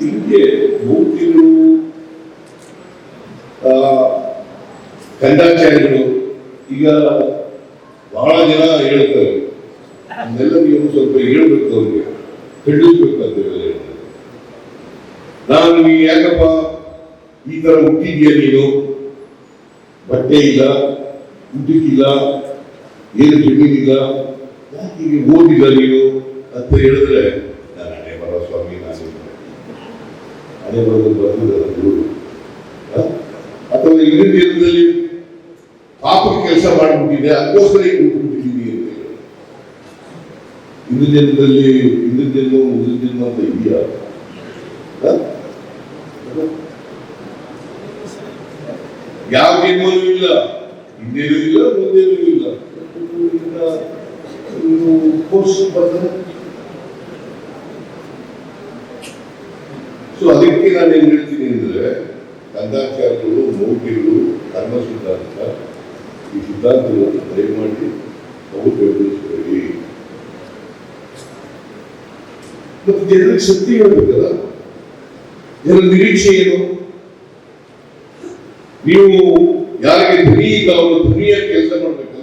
ಹಿಂಗೆ ಮೂರ್ತಿಗಳು ಆ, ಕಂದಾಚಾರ್ಯಗಳು ಈಗ ಬಹಳ ಜನ ಹೇಳ್ತಾರೆ. ನೀವು ಸ್ವಲ್ಪ ಹೇಳ್ಬೇಕು ಅವ್ರಿಗೆ ತಿಳಿಸ್ಬೇಕು ಅಂತ ಇವೆಲ್ಲ ನಾನು ನೀ ಯಾಕಪ್ಪ ಈ ತರ ಹುಟ್ಟಿದ್ಯಾ ನೀನು? ಬಟ್ಟೆ ಇಲ್ಲ ಊಟಕ್ಕಿಲ್ಲ ಏನು ಜಮೀನಿಲ್ಲ ಯಾಕೆ ಓದಿಲ್ಲ ನೀನು ಅಂತ ಹೇಳಿದ್ರೆ ನಾನು ಹಣೆ ಬರೋ ಸ್ವಾಮಿ ನಾನು ಹಣೆ ಬರೋದು ಹ? ಅಥವಾ ಇಂದಿನ ದಿನದಲ್ಲಿ ಪಾಪದ ಕೆಲಸ ಮಾಡಿಬಿಟ್ಟಿದೆ, ಅದಕ್ಕೋಸ್ಕರ ಈಗ ಹುಟ್ಟುಬಿಟ್ಟಿದ್ದೀನಿ ಅಂತ ಹೇಳಿ. ಇಂದಿನ ದಿನದಲ್ಲಿ ಇಂದಿನ ಜನ್ಮ ಮುಂದಿನ ಅಂತ ಇದೆಯಾ? ಯಾವ ಇಲ್ಲ. ಹಿಂದೇನೂ ಇಲ್ಲ, ಮುಂದೇನೂ ಇಲ್ಲ. ಕೋರ್ಸ್ ಬರ್ತದೆ ಸೊ ಅದಕ್ಕೆ ನಾನು ಏನ್ ಹೇಳ್ತೀನಿ ಅಂದ್ರೆ ಕಂದಾಚಾರಗಳು ಮೌಢ್ಯಗಳು ಕರ್ಮ ಸಿದ್ಧಾಂತ ಈ ಸಿದ್ಧಾಂತಗಳನ್ನು ದಯಮಾಡಿ ಮಾಡಿ ಬೆಂಬಲಿಸಬೇಡಿ ಮತ್ತು ಜನರಿಗೆ ಶಕ್ತಿ ಹೇಳ್ಬೇಕಲ್ಲ? ಜನರ ನಿರೀಕ್ಷೆ ಏನು? ನೀವು ಯಾರಿಗೆ ಧ್ವನಿ ಅವರು ಧ್ವನಿಯ ಕೆಲಸ ಮಾಡ್ಬೇಕು.